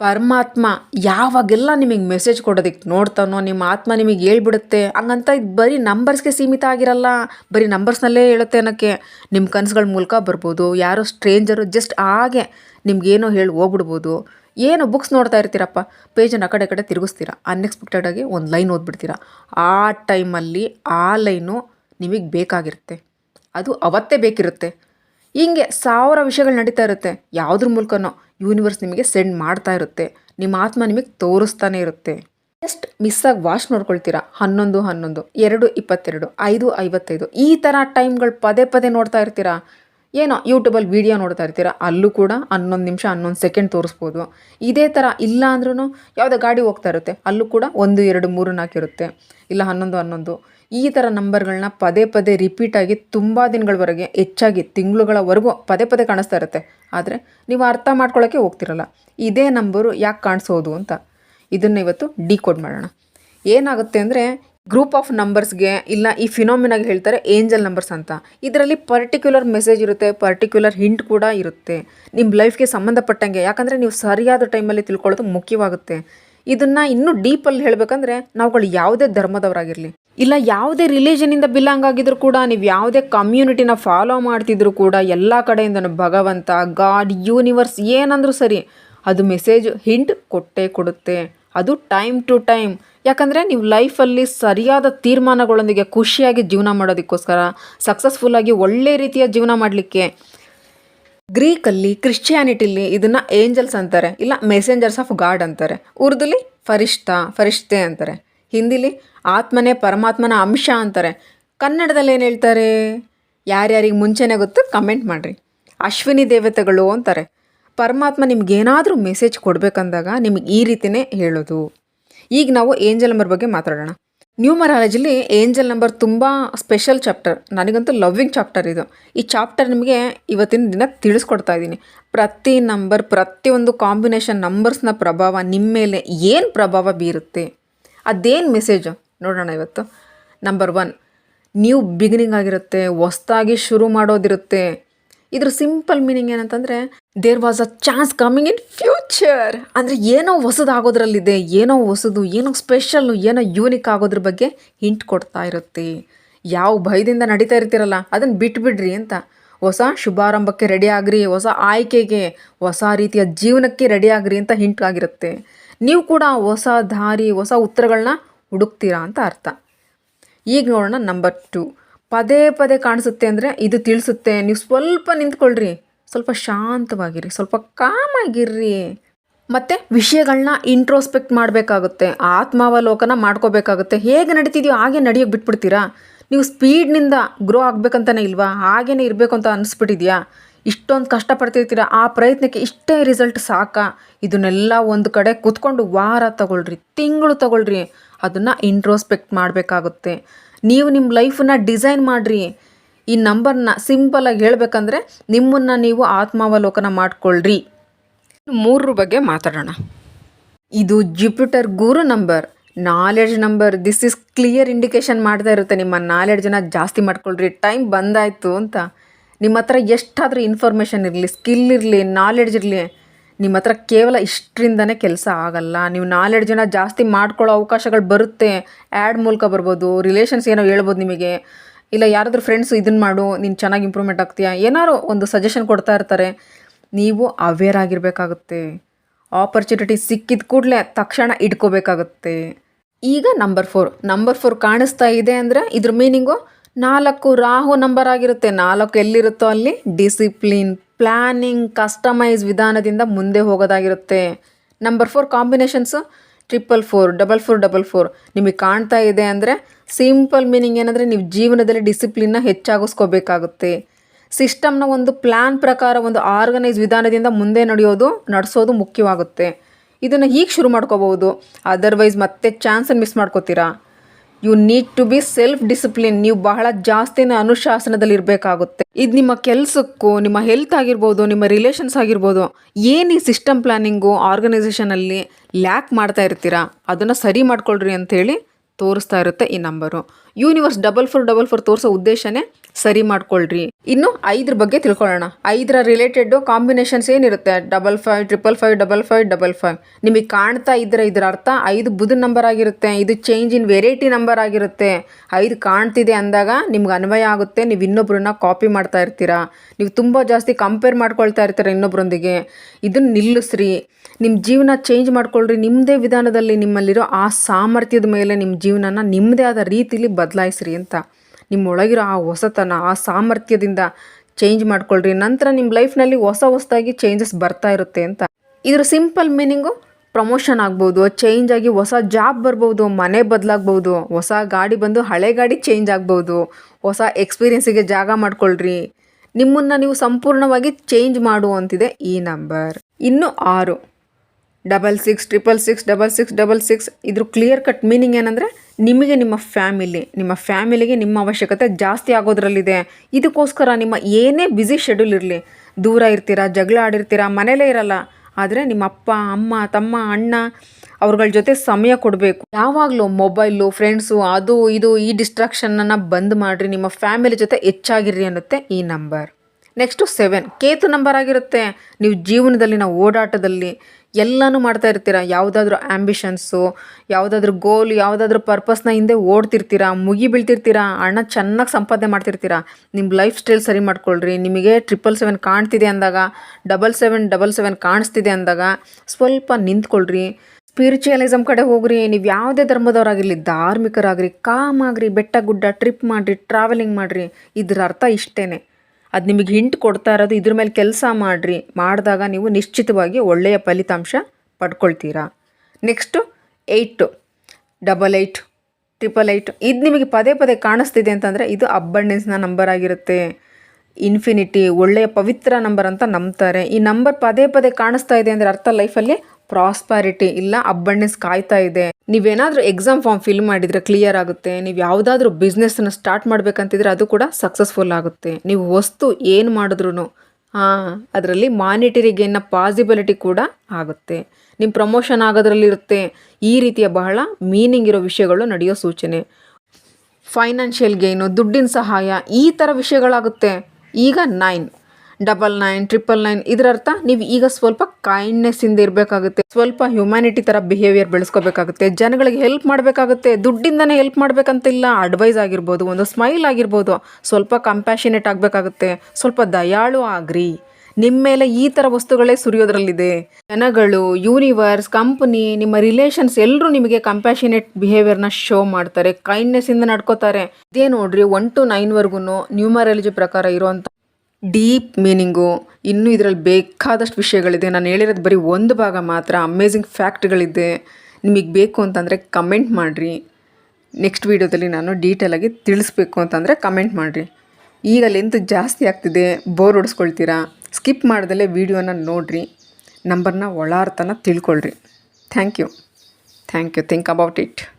ಪರಮಾತ್ಮ ಯಾವಾಗೆಲ್ಲ ನಿಮಗೆ ಮೆಸೇಜ್ ಕೊಡೋದಕ್ಕೆ ನೋಡ್ತಾನೋ ನಿಮ್ಮ ಆತ್ಮ ನಿಮಗೆ ಹೇಳ್ಬಿಡುತ್ತೆ, ಹಂಗಂತ ಇದು ಬರೀ ನಂಬರ್ಸ್ಗೆ ಸೀಮಿತ ಆಗಿರಲ್ಲ, ಬರೀ ನಂಬರ್ಸ್ನಲ್ಲೇ ಹೇಳುತ್ತೆ ಅನ್ನೋಕ್ಕೆ ನಿಮ್ಮ ಕನಸುಗಳ ಮೂಲಕ ಬರ್ಬೋದು, ಯಾರೋ ಸ್ಟ್ರೇಂಜರು ಜಸ್ಟ್ ಹಾಗೆ ನಿಮ್ಗೇನೋ ಹೇಳಿ ಹೋಗ್ಬಿಡ್ಬೋದು. ಏನೋ ಬುಕ್ಸ್ ನೋಡ್ತಾ ಇರ್ತೀರಪ್ಪ ಪೇಜನ್ನು ಆ ಕಡೆ ಕಡೆ ತಿರುಗಿಸ್ತೀರ ಅನ್ಎಕ್ಸ್ಪೆಕ್ಟೆಡಾಗಿ ಒಂದು ಲೈನ್ ಓದ್ಬಿಡ್ತೀರ, ಆ ಟೈಮಲ್ಲಿ ಆ ಲೈನು ನಿಮಗೆ ಬೇಕಾಗಿರುತ್ತೆ. ಅದು ಅವತ್ತೇ ಬೇಕಿರುತ್ತೆ. ಹಿಂಗೆ ಸಾವಿರ ವಿಷಯಗಳು ನಡೀತಾ ಇರುತ್ತೆ. ಯಾವುದ್ರ ಮೂಲಕನೋ ಯೂನಿವರ್ಸ್ ನಿಮಗೆ ಸೆಂಡ್ ಮಾಡ್ತಾ ಇರುತ್ತೆ. ನಿಮ್ಮ ಆತ್ಮ ನಿಮಗೆ ತೋರಿಸ್ತಾನೆ ಇರುತ್ತೆ. ಜಸ್ಟ್ ಮಿಸ್ಸಾಗಿ ವಾಚ್ ನೋಡ್ಕೊಳ್ತೀರಾ? ಹನ್ನೊಂದು ಹನ್ನೊಂದು, ಎರಡು, ಇಪ್ಪತ್ತೆರಡು, ಐದು, ಐವತ್ತೈದು, ಈ ಥರ ಟೈಮ್ಗಳು ಪದೇ ಪದೇ ನೋಡ್ತಾ ಇರ್ತೀರಾ? ಏನೋ ಯೂಟ್ಯೂಬಲ್ಲಿ ವೀಡಿಯೋ ನೋಡ್ತಾ ಇರ್ತೀರ, ಅಲ್ಲೂ ಕೂಡ ಹನ್ನೊಂದು ನಿಮಿಷ, ಹನ್ನೊಂದು ಸೆಕೆಂಡ್ ತೋರಿಸ್ಬೋದು. ಇದೇ ಥರ ಇಲ್ಲ ಅಂದ್ರೂ ಯಾವುದೇ ಗಾಡಿ ಹೋಗ್ತಾ ಇರುತ್ತೆ, ಅಲ್ಲೂ ಕೂಡ ಒಂದು, ಎರಡು, ಮೂರು, ನಾಲ್ಕು ಇರುತ್ತೆ. ಇಲ್ಲ ಹನ್ನೊಂದು ಹನ್ನೊಂದು. ಈ ಥರ ನಂಬರ್ಗಳನ್ನ ಪದೇ ಪದೇ ರಿಪೀಟಾಗಿ ತುಂಬ ದಿನಗಳವರೆಗೆ ಹೆಚ್ಚಾಗಿ, ತಿಂಗಳುಗಳವರೆಗೂ ಪದೇ ಪದೇ ಕಾಣಿಸ್ತಾ ಇರುತ್ತೆ. ಆದರೆ ನೀವು ಅರ್ಥ ಮಾಡ್ಕೊಳ್ಳೋಕ್ಕೆ ಹೋಗ್ತಿರಲ್ಲ. ಇದೇ ನಂಬರು ಯಾಕೆ ಕಾಣಿಸೋದು ಅಂತ. ಇದನ್ನು ಇವತ್ತು ಡಿಕೋಡ್ ಮಾಡೋಣ. ಏನಾಗುತ್ತೆ ಅಂದರೆ ಗ್ರೂಪ್ ಆಫ್ ನಂಬರ್ಸ್ಗೆ ಇಲ್ಲ ಈ ಫಿನೋಮಿನಾಗೆ ಹೇಳ್ತಾರೆ ಏಂಜಲ್ ನಂಬರ್ಸ್ ಅಂತ. ಇದರಲ್ಲಿ ಪರ್ಟಿಕ್ಯುಲರ್ ಮೆಸೇಜ್ ಇರುತ್ತೆ ಪರ್ಟಿಕ್ಯುಲರ್ ಹಿಂಟ್ ಕೂಡ ಇರುತ್ತೆ. ನಿಮ್ಮ ಲೈಫ್ಗೆ ಸಂಬಂಧಪಟ್ಟಂಗೆ, ಯಾಕಂದರೆ ನೀವು ಸರಿಯಾದ ಟೈಮಲ್ಲಿ ತಿಳ್ಕೊಳ್ಳೋದು ಮುಖ್ಯವಾಗುತ್ತೆ. ಇದನ್ನು ಇನ್ನೂ ಡೀಪಲ್ಲಿ ಹೇಳಬೇಕಂದ್ರೆ, ನಾವುಗಳು ಯಾವುದೇ ಧರ್ಮದವರಾಗಿರಲಿ, ಇಲ್ಲ ಯಾವುದೇ ರಿಲಿಜನಿಂದ ಬಿಲಾಂಗ್ ಆಗಿದ್ರು ಕೂಡ, ನೀವು ಯಾವುದೇ ಕಮ್ಯುನಿಟಿನ ಫಾಲೋ ಮಾಡ್ತಿದ್ರು ಕೂಡ, ಎಲ್ಲ ಕಡೆಯಿಂದ ಭಗವಂತ ಗಾಡ್ ಯೂನಿವರ್ಸ್ ಏನಂದರೂ ಸರಿ, ಅದು ಮೆಸೇಜ್ ಹಿಂಟ್ ಕೊಟ್ಟೇ ಕೊಡುತ್ತೆ. ಅದು ಟೈಮ್ ಟು ಟೈಮ್. ಯಾಕಂದರೆ ನೀವು ಲೈಫಲ್ಲಿ ಸರಿಯಾದ ತೀರ್ಮಾನಗಳೊಂದಿಗೆ ಖುಷಿಯಾಗಿ ಜೀವನ ಮಾಡೋದಕ್ಕೋಸ್ಕರ, ಸಕ್ಸಸ್ಫುಲ್ಲಾಗಿ ಒಳ್ಳೆ ರೀತಿಯ ಜೀವನ ಮಾಡಲಿಕ್ಕೆ ಗ್ರೀಕಲ್ಲಿ, ಕ್ರಿಶ್ಚಿಯಾನಿಟಿಲಿ ಇದನ್ನು ಏಂಜಲ್ಸ್ ಅಂತಾರೆ. ಇಲ್ಲ, ಮೆಸೆಂಜರ್ಸ್ ಆಫ್ ಗಾಡ್ ಅಂತಾರೆ. ಉರ್ದುಲಿ ಫರಿಷ್ತಾ ಫರಿಷ್ಠೆ ಅಂತಾರೆ. ಹಿಂದಿಲಿ ಆತ್ಮನೇ ಪರಮಾತ್ಮನ ಅಂಶ ಅಂತಾರೆ. ಕನ್ನಡದಲ್ಲಿ ಏನು ಹೇಳ್ತಾರೆ? ಯಾರ್ಯಾರಿಗೆ ಮುಂಚೆನೇ ಗೊತ್ತು? ಕಮೆಂಟ್ ಮಾಡಿರಿ. ಅಶ್ವಿನಿ ದೇವತೆಗಳು ಅಂತಾರೆ. ಪರಮಾತ್ಮ ನಿಮ್ಗೇನಾದರೂ ಮೆಸೇಜ್ ಕೊಡಬೇಕಂದಾಗ ನಿಮಗೆ ಈ ರೀತಿನೇ ಹೇಳೋದು. ಈಗ ನಾವು ಏಂಜಲ್ ನಂಬರ್ ಬಗ್ಗೆ ಮಾತಾಡೋಣ. ನ್ಯೂಮರಾಲಜಿಲಿ ಏಂಜಲ್ ನಂಬರ್ ತುಂಬ ಸ್ಪೆಷಲ್ ಚಾಪ್ಟರ್ ನನಗಂತೂ ಲವ್ವಿಂಗ್ ಚಾಪ್ಟರ್ ಇದು. ಈ ಚಾಪ್ಟರ್ ನಿಮಗೆ ಇವತ್ತಿನ ದಿನ ತಿಳಿಸ್ಕೊಡ್ತಾ ಇದ್ದೀನಿ. ಪ್ರತಿ ನಂಬರ್ ಪ್ರತಿಯೊಂದು ಕಾಂಬಿನೇಷನ್ ನಂಬರ್ಸ್ನ ಪ್ರಭಾವ ನಿಮ್ಮ ಮೇಲೆ ಏನು ಪ್ರಭಾವ ಬೀರುತ್ತೆ? ಅದೇನು ಮೆಸೇಜು ನೋಡೋಣ ಇವತ್ತು. ನಂಬರ್ ಒನ್ ನ್ಯೂ ಬಿಗಿನಿಂಗ್ ಆಗಿರುತ್ತೆ, ಹೊಸ್ದಾಗಿ ಶುರು ಮಾಡೋದಿರುತ್ತೆ. ಇದ್ರ ಸಿಂಪಲ್ ಮೀನಿಂಗ್ ಏನಂತಂದರೆ there was a chance coming in future ಅಂದರೆ ಏನೋ ಹೊಸದಾಗೋದ್ರಲ್ಲಿದೆ, ಏನೋ ಹೊಸದು, ಏನೋ ಸ್ಪೆಷಲ್ಲು ಏನೋ ಯೂನಿಕ್ ಆಗೋದ್ರ ಬಗ್ಗೆ ಹಿಂಟ್ ಕೊಡ್ತಾ ಇರುತ್ತೆ. ಯಾವ ಭಯದಿಂದ ನಡೀತಾ ಇರ್ತೀರಲ್ಲ, ಅದನ್ನು ಬಿಟ್ಬಿಡ್ರಿ ಅಂತ. ಹೊಸ ಶುಭಾರಂಭಕ್ಕೆ ರೆಡಿ ಆಗ್ರಿ, ಹೊಸ ಆಯ್ಕೆಗೆ, ಹೊಸ ರೀತಿಯ ಜೀವನಕ್ಕೆ ರೆಡಿ ಆಗ್ರಿ ಅಂತ ಹಿಂಟ್ ಆಗಿರುತ್ತೆ. ನೀವು ಕೂಡ ಹೊಸ ದಾರಿ, ಹೊಸ ಉತ್ತರಗಳನ್ನ ಹುಡುಕ್ತೀರಾ ಅಂತ ಅರ್ಥ. ಈಗ ನೋಡೋಣ ನಂಬರ್ ಟು ಪದೇ ಪದೇ ಕಾಣಿಸುತ್ತೆ ಅಂದರೆ ಇದು ತಿಳಿಸುತ್ತೆ. ನೀವು ಸ್ವಲ್ಪ ನಿಂತ್ಕೊಳ್ರಿ. ಸ್ವಲ್ಪ ಶಾಂತವಾಗಿರಿ, ಸ್ವಲ್ಪ ಕಾಮಾಗಿರ್ರಿ. ಮತ್ತು ವಿಷಯಗಳನ್ನ ಇಂಟ್ರೋಸ್ಪೆಕ್ಟ್ ಮಾಡಬೇಕಾಗುತ್ತೆ, ಆತ್ಮಾವಲೋಕನ ಮಾಡ್ಕೋಬೇಕಾಗುತ್ತೆ. ಹೇಗೆ ನಡೀತಿದೆಯೋ ಹಾಗೆ ನಡೆಯೋಕೆ ಬಿಟ್ಬಿಡ್ತೀರಾ? ನೀವು ಸ್ಪೀಡ್ನಿಂದ ಗ್ರೋ ಆಗಬೇಕಂತಲೇ ಇಲ್ವಾ? ಹಾಗೇ ಇರಬೇಕು ಅಂತ ಅನಿಸ್ಬಿಟ್ಟಿದ್ಯಾ? ಇಷ್ಟೊಂದು ಕಷ್ಟಪಡ್ತಿರ್ತೀರ? ಆ ಪ್ರಯತ್ನಕ್ಕೆ ಇಷ್ಟೇ ರಿಸಲ್ಟ್ ಸಾಕಾ? ಇದನ್ನೆಲ್ಲ ಒಂದು ಕಡೆ ಕೂತ್ಕೊಂಡು ವಾರ ತಗೊಳ್ರಿ, ತಿಂಗಳು ತಗೊಳ್ರಿ. ಅದನ್ನು ಇಂಟ್ರೋಸ್ಪೆಕ್ಟ್ ಮಾಡಬೇಕಾಗುತ್ತೆ. ನೀವು ನಿಮ್ಮ ಲೈಫನ್ನು ಡಿಸೈನ್ ಮಾಡಿರಿ. ಈ ನಂಬರ್ನ ಸಿಂಪಲಾಗಿ ಹೇಳಬೇಕಂದ್ರೆ ನಿಮ್ಮನ್ನು ನೀವು ಆತ್ಮಾವಲೋಕನ ಮಾಡ್ಕೊಳ್ರಿ. ಮೂರರ ಬಗ್ಗೆ ಮಾತಾಡೋಣ. ಇದು Jupiter Guru number knowledge number this is clear indication ಮಾಡ್ತಾ ಇರುತ್ತೆ. ನಿಮ್ಮ ನಾಲೆಡ್ಜನ್ನ ಜಾಸ್ತಿ ಮಾಡ್ಕೊಳ್ರಿ. ಟೈಮ್ ಬಂದಾಯಿತು ಅಂತ. ನಿಮ್ಮ ಹತ್ರ ಎಷ್ಟಾದರೂ ಇನ್ಫಾರ್ಮೇಷನ್ ಇರಲಿ ಸ್ಕಿಲ್ ಇರಲಿ ನಾಲೆಡ್ಜ್ ಇರಲಿ, ನಿಮ್ಮ ಹತ್ರ ಕೇವಲ ಇಷ್ಟರಿಂದನೇ ಕೆಲಸ ಆಗಲ್ಲ. ನೀವು ನಾಲೆಡ್ಜನ್ನ ಜಾಸ್ತಿ ಮಾಡ್ಕೊಳ್ಳೋ ಅವಕಾಶಗಳು ಬರುತ್ತೆ. ಆ್ಯಡ್ ಮೂಲಕ ಬರ್ಬೋದು ರಿಲೇಷನ್ಸ್ ಏನೋ ಹೇಳ್ಬೋದು ನಿಮಗೆ. ಇಲ್ಲ, ಯಾರಾದರೂ ಫ್ರೆಂಡ್ಸು ಇದನ್ನು ಮಾಡು, ನೀನು ಚೆನ್ನಾಗಿ ಇಂಪ್ರೂವ್ಮೆಂಟ್ ಆಗ್ತೀಯಾ? ಏನಾರು ಒಂದು ಸಜೆಷನ್ ಕೊಡ್ತಾ ಇರ್ತಾರೆ. ನೀವು ಅವೇರ್ ಆಗಿರಬೇಕಾಗುತ್ತೆ. ಆಪರ್ಚುನಿಟಿ ಸಿಕ್ಕಿದ ಕೂಡಲೇ ತಕ್ಷಣ ಇಟ್ಕೋಬೇಕಾಗುತ್ತೆ. ಈಗ ನಂಬರ್ ಫೋರ್ ನಂಬರ್ ಫೋರ್ ಕಾಣಿಸ್ತಾ ಇದೆ ಅಂದರೆ ಇದ್ರ ಮೀನಿಂಗು ನಾಲ್ಕು ರಾಹು ನಂಬರ್ ಆಗಿರುತ್ತೆ. ನಾಲ್ಕು ಎಲ್ಲಿರುತ್ತೋ ಅಲ್ಲಿ ಡಿಸಿಪ್ಲಿನ್ ಪ್ಲ್ಯಾನಿಂಗ್ ಕಸ್ಟಮೈಸ್ ವಿಧಾನದಿಂದ ಮುಂದೆ ಹೋಗೋದಾಗಿರುತ್ತೆ. Number four combinations triple four double four double four ನಿಮಗೆ ಕಾಣ್ತಾ ಇದೆ ಅಂದರೆ ಸಿಂಪಲ್ ಮೀನಿಂಗ್ ಏನಂದರೆ ನೀವು ಜೀವನದಲ್ಲಿ ಡಿಸಿಪ್ಲಿನ್ನ ಹೆಚ್ಚಾಗಿಸ್ಕೋಬೇಕಾಗುತ್ತೆ. ಸಿಸ್ಟಮ್ನ ಒಂದು ಪ್ಲ್ಯಾನ್ ಪ್ರಕಾರ ಒಂದು ಆರ್ಗನೈಸ್ ವಿಧಾನದಿಂದ ಮುಂದೆ ನಡೆಯೋದು, ನಡೆಸೋದು ಮುಖ್ಯವಾಗುತ್ತೆ. ಇದನ್ನು ಹೀಗೆ ಶುರು ಮಾಡ್ಕೋಬೋದು ಅದರ್ವೈಸ್ ಮತ್ತೆ ಚಾನ್ಸನ್ನು miss ಮಾಡ್ಕೋತೀರಾ? You need to be self discipline ನೀವು ಬಹಳ ಜಾಸ್ತಿನೇ ಅನುಶಾಸನದಲ್ಲಿ ಇರಬೇಕಾಗುತ್ತೆ. ಇದು ನಿಮ್ಮ ಕೆಲಸಕ್ಕೂ, ನಿಮ್ಮ ಹೆಲ್ತ್ ಆಗಿರ್ಬೋದು, ನಿಮ್ಮ ರಿಲೇಷನ್ಸ್ ಆಗಿರ್ಬೋದು, ಏನು ಈ ಸಿಸ್ಟಮ್ ಪ್ಲಾನಿಂಗು ಆರ್ಗನೈಸೇಷನಲ್ಲಿ ಲ್ಯಾಕ್ ಮಾಡ್ತಾ ಇರ್ತೀರಾ, ಅದನ್ನು ಸರಿ ಮಾಡ್ಕೊಳ್ರಿ ಅಂಥೇಳಿ ತೋರಿಸ್ತಾ ಇರುತ್ತೆ ಈ number. Universe double four double four ತೋರಿಸೋ ಉದ್ದೇಶನೇ ಸರಿ ಮಾಡ್ಕೊಳ್ರಿ. ಇನ್ನು ಐದ್ರ ಬಗ್ಗೆ ತಿಳ್ಕೊಳ್ಳೋಣ. ಐದರ ರಿಲೇಟೆಡ್ ಕಾಂಬಿನೇಷನ್ಸ್ ಏನಿರುತ್ತೆ? Double five triple five double five double five ನಿಮಗೆ ಕಾಣ್ತಾ ಇದ್ರೆ ಇದರ ಅರ್ಥ ಐದು ಬುಧನ್ ನಂಬರ್ ಆಗಿರುತ್ತೆ ಇದು ಚೇಂಜ್ ಇನ್ ವೆರೈಟಿ ನಂಬರ್ ಆಗಿರುತ್ತೆ. ಐದು ಕಾಣ್ತಿದೆ ಅಂದಾಗ ನಿಮ್ಗೆ ಅನ್ವಯ ಆಗುತ್ತೆ, ನೀವು ಇನ್ನೊಬ್ರನ್ನ ಕಾಪಿ ಮಾಡ್ತಾ ಇರ್ತೀರಾ. ನೀವು ತುಂಬ ಜಾಸ್ತಿ ಕಂಪೇರ್ ಮಾಡ್ಕೊಳ್ತಾ ಇರ್ತೀರ ಇನ್ನೊಬ್ಬರೊಂದಿಗೆ ಇದನ್ನು ನಿಲ್ಲಿಸ್ರಿ. ನಿಮ್ಮ ಜೀವನ ಚೇಂಜ್ ಮಾಡ್ಕೊಳ್ರಿ. ನಿಮ್ಮದೇ ವಿಧಾನದಲ್ಲಿ ನಿಮ್ಮಲ್ಲಿರೋ ಆ ಸಾಮರ್ಥ್ಯದ ಮೇಲೆ ನಿಮ್ಮ ಜೀವನನ ನಿಮ್ಮದೇ ಆದ ರೀತಿಲಿ ಬದಲಾಯಿಸ್ರಿ ಅಂತ. ನಿಮ್ಮೊಳಗಿರೋ ಆ ಹೊಸತನ, ಆ ಸಾಮರ್ಥ್ಯದಿಂದ ಚೇಂಜ್ ಮಾಡ್ಕೊಳ್ರಿ. ನಂತರ ನಿಮ್ಮ ಲೈಫ್ನಲ್ಲಿ ಹೊಸ ಹೊಸದಾಗಿ ಚೇಂಜಸ್ ಬರ್ತಾ ಇರುತ್ತೆ ಅಂತ. ಇದ್ರ ಸಿಂಪಲ್ ಮೀನಿಂಗು ಪ್ರಮೋಷನ್ ಆಗ್ಬೋದು ಚೇಂಜ್ ಆಗಿ ಹೊಸ ಜಾಬ್ ಬರ್ಬೋದು, ಮನೆ ಬದಲಾಗ್ಬೋದು, ಹೊಸ ಗಾಡಿ ಬಂದು ಹಳೆ ಗಾಡಿ ಚೇಂಜ್ ಆಗ್ಬೋದು, ಹೊಸ ಎಕ್ಸ್ಪೀರಿಯನ್ಸಿಗೆ ಜಾಗ ಮಾಡ್ಕೊಳ್ರಿ. ನಿಮ್ಮನ್ನು ನೀವು ಸಂಪೂರ್ಣವಾಗಿ ಚೇಂಜ್ ಮಾಡುವಂತಿದೆ ಈ ನಂಬರ್ ಇನ್ನು ಆರು. Double six, triple six, double six double six. ಇದ್ರ ಕ್ಲಿಯರ್ ಕಟ್ ಮೀನಿಂಗ್ ಏನಂದರೆ ನಿಮಗೆ ನಿಮ್ಮ ಫ್ಯಾಮಿಲಿ ನಿಮ್ಮ ಫ್ಯಾಮಿಲಿಗೆ ನಿಮ್ಮ ಅವಶ್ಯಕತೆ ಜಾಸ್ತಿ ಆಗೋದ್ರಲ್ಲಿದೆ. ಇದಕ್ಕೋಸ್ಕರ ನಿಮ್ಮ ಏನೇ ಬ್ಯುಸಿ ಶೆಡ್ಯೂಲ್ ಇರಲಿ, ದೂರ ಇರ್ತೀರಾ, ಜಗಳ ಆಡಿರ್ತೀರಾ, ಮನೇಲೇ ಇರಲ್ಲ, ಆದರೆ ನಿಮ್ಮ ಅಪ್ಪ, ಅಮ್ಮ, ತಮ್ಮ, ಅಣ್ಣ ಅವ್ರಗಳ ಜೊತೆ ಸಮಯ ಕೊಡಬೇಕು. ಯಾವಾಗಲೂ ಮೊಬೈಲು ಫ್ರೆಂಡ್ಸು ಅದು ಇದು ಈ ಡಿಸ್ಟ್ರಾಕ್ಷನನ್ನು ಬಂದ್ ಮಾಡಿರಿ, ನಿಮ್ಮ ಫ್ಯಾಮಿಲಿ ಜೊತೆ ಹೆಚ್ಚಾಗಿರ್ರಿ ಅನ್ನುತ್ತೆ ಈ number next seven Ketu number ಆಗಿರುತ್ತೆ. ನೀವು ಜೀವನದಲ್ಲಿನ ಓಡಾಟದಲ್ಲಿ ಎಲ್ಲನೂ ಮಾಡ್ತಾ ಇರ್ತೀರ? ಯಾವುದಾದ್ರೂ ಆ್ಯಂಬಿಷನ್ಸು ಯಾವುದಾದ್ರೂ ಗೋಲ್ ಯಾವುದಾದ್ರೂ ಪರ್ಪಸ್ನ ಹಿಂದೆ ಓಡ್ತಿರ್ತೀರಾ? ಮುಗಿ ಬೀಳ್ತಿರ್ತೀರಾ? ಹಣ ಚೆನ್ನಾಗಿ ಸಂಪಾದನೆ ಮಾಡ್ತಿರ್ತೀರಾ? ನಿಮ್ಮ ಲೈಫ್ ಸ್ಟೈಲ್ ಸರಿ ಮಾಡ್ಕೊಳ್ರಿ. ನಿಮಗೆ ಟ್ರಿಪಲ್ ಸೆವೆನ್ ಕಾಣ್ತಿದೆ ಅಂದಾಗ ಡಬಲ್ ಸೆವೆನ್ ಡಬಲ್ ಸೆವೆನ್ ಕಾಣಿಸ್ತಿದೆ ಅಂದಾಗ ಸ್ವಲ್ಪ ನಿಂತ್ಕೊಳ್ರಿ. ಸ್ಪಿರಿಚುಯಲಿಸಮ್ ಕಡೆ ಹೋಗ್ರಿ. ನೀವು ಯಾವುದೇ ಧರ್ಮದವರಾಗಿರಲಿ, ಧಾರ್ಮಿಕರಾಗ್ರಿ ಕಾಮ್ ಆಗ್ರಿ ಬೆಟ್ಟ ಗುಡ್ಡ ಟ್ರಿಪ್ ಮಾಡಿರಿ ಟ್ರಾವೆಲಿಂಗ್ ಮಾಡಿರಿ. ಇದ್ರ ಅರ್ಥ ಇಷ್ಟೇ ಅದು ನಿಮಗೆ ಹಿಂಟ್ ಕೊಡ್ತಾ ಇರೋದು, ಇದ್ರ ಮೇಲೆ ಕೆಲಸ ಮಾಡಿರಿ. ಮಾಡಿದಾಗ ನೀವು ನಿಶ್ಚಿತವಾಗಿ ಒಳ್ಳೆಯ ಫಲಿತಾಂಶ ಪಡ್ಕೊಳ್ತೀರಾ. Next eight double eight triple eight ಇದು ನಿಮಗೆ ಪದೇ ಪದೇ ಕಾಣಿಸ್ತಿದೆ ಅಂತಂದರೆ ಇದು ಅಬ್ಬಂಡೆನ್ಸ್ನ ನಂಬರ್ ಆಗಿರುತ್ತೆ. ಇನ್ಫಿನಿಟಿ ಒಳ್ಳೆಯ ಪವಿತ್ರ ನಂಬರ್ ಅಂತ ನಂಬ್ತಾರೆ. ಈ ನಂಬರ್ ಪದೇ ಪದೇ ಕಾಣಿಸ್ತಾ ಇದೆ ಅಂದರೆ ಅರ್ಥ ಲೈಫಲ್ಲಿ ಪ್ರಾಸ್ಪಾರಿಟಿ ಇಲ್ಲ ಅಬ್ಬಂಡೆನ್ಸ್ ಕಾಯ್ತಾ ಇದೆ. ನೀವೇನಾದರೂ ಎಕ್ಸಾಮ್ ಫಾರ್ಮ್ ಫಿಲ್ ಮಾಡಿದರೆ ಕ್ಲಿಯರ್ ಆಗುತ್ತೆ. ನೀವು ಯಾವುದಾದ್ರೂ ಬಿಸ್ನೆಸ್ನ ಸ್ಟಾರ್ಟ್ ಮಾಡಬೇಕಂತಿದ್ರೆ ಅದು ಕೂಡ ಸಕ್ಸಸ್ಫುಲ್ ಆಗುತ್ತೆ. ನೀವು ವಸ್ತು ಏನು ಮಾಡಿದ್ರು ಹಾಂ ಅದರಲ್ಲಿ ಮಾನಿಟರಿ ಗೇನ್ನ ಪಾಸಿಬಿಲಿಟಿ ಕೂಡ ಆಗುತ್ತೆ. ನಿಮ್ಮ ಪ್ರಮೋಷನ್ ಆಗೋದ್ರಲ್ಲಿರುತ್ತೆ ಈ ರೀತಿಯ ಬಹಳ ಮೀನಿಂಗ್ ಇರೋ ವಿಷಯಗಳು ನಡೆಯೋ ಸೂಚನೆ. ಫೈನಾನ್ಷಿಯಲ್ ಗೇನು ದುಡ್ಡಿನ ಸಹಾಯ, ಈ ಥರ ವಿಷಯಗಳಾಗುತ್ತೆ. ಈಗ nine double nine triple nine ಇದರರ್ಥ ನೀವು ಈಗ ಸ್ವಲ್ಪ ಕೈಂಡ್ನೆಸ್ ಇಂದ ಇರಬೇಕಾಗುತ್ತೆ. ಸ್ವಲ್ಪ ಹ್ಯುಮ್ಯಾನಿಟಿ ತರ ಬಿಹೇವಿಯರ್ ಬೆಳೆಸ್ಕೋಬೇಕಾಗುತ್ತೆ. ಜನಗಳಿಗೆ ಹೆಲ್ಪ್ ಮಾಡಬೇಕಾಗುತ್ತೆ. ದುಡ್ಡಿಂದನೇ ಹೆಲ್ಪ್ ಮಾಡ್ಬೇಕಂತಿಲ್ಲ. ಅಡ್ವೈಸ್ ಆಗಿರ್ಬೋದು, ಒಂದು ಸ್ಮೈಲ್ ಆಗಿರ್ಬೋದು, ಸ್ವಲ್ಪ ಕಂಪ್ಯಾಷನೇಟ್ ಆಗಬೇಕಾಗುತ್ತೆ. ಸ್ವಲ್ಪ ದಯಾಳು ಆಗ್ರಿ. ನಿಮ್ಮ ಮೇಲೆ ಈ ಥರ ವಸ್ತುಗಳೇ ಸುರಿಯೋದ್ರಲ್ಲಿದೆ. ಜನಗಳು ಯೂನಿವರ್ಸ್ ಕಂಪನಿ ನಿಮ್ಮ ರಿಲೇಷನ್ಸ್ ಎಲ್ಲರೂ ನಿಮಗೆ ಕಂಪ್ಯಾಷನೇಟ್ ಬಿಹೇವಿಯರ್ನ ಶೋ ಮಾಡ್ತಾರೆ. ಕೈಂಡ್ನೆಸ್ ಇಂದ ನಡ್ಕೋತಾರೆ. ಇದೇ ನೋಡ್ರಿ ಒನ್ ಟು ನೈನ್ವರೆಗೂ ನ್ಯೂಮರಾಲಜಿ ಪ್ರಕಾರ ಇರುವಂಥ ಡೀಪ್ ಮೀನಿಂಗು, ಇನ್ನೂ ಇದರಲ್ಲಿ ಬೇಕಾದಷ್ಟು ವಿಷಯಗಳಿದೆ. ನಾನು ಹೇಳಿರೋದು ಬರೀ ಒಂದು ಭಾಗ ಮಾತ್ರ. ಅಮೇಝಿಂಗ್ ಫ್ಯಾಕ್ಟ್ಗಳಿದೆ. ನಿಮಗೆ ಬೇಕು ಅಂತಂದರೆ ಕಮೆಂಟ್ ಮಾಡಿರಿ. ನೆಕ್ಸ್ಟ್ ವೀಡಿಯೋದಲ್ಲಿ ನಾನು ಡೀಟೇಲಾಗಿ ತಿಳಿಸ್ಬೇಕು ಅಂತಂದರೆ ಕಮೆಂಟ್ ಮಾಡಿರಿ. ಈಗ ಲೆಂತ್ ಜಾಸ್ತಿ ಆಗ್ತಿದೆ. ಬೋರ್ ಹೊಡಿಸ್ಕೊಳ್ತೀರಾ? ಸ್ಕಿಪ್ ಮಾಡ್ದಲ್ಲೇ ವೀಡಿಯೋನ ನೋಡಿರಿ. ನಂಬರ್ನ ಒಳಾರ್ಥನ ತಿಳ್ಕೊಳ್ರಿ. Thank you thank you think about it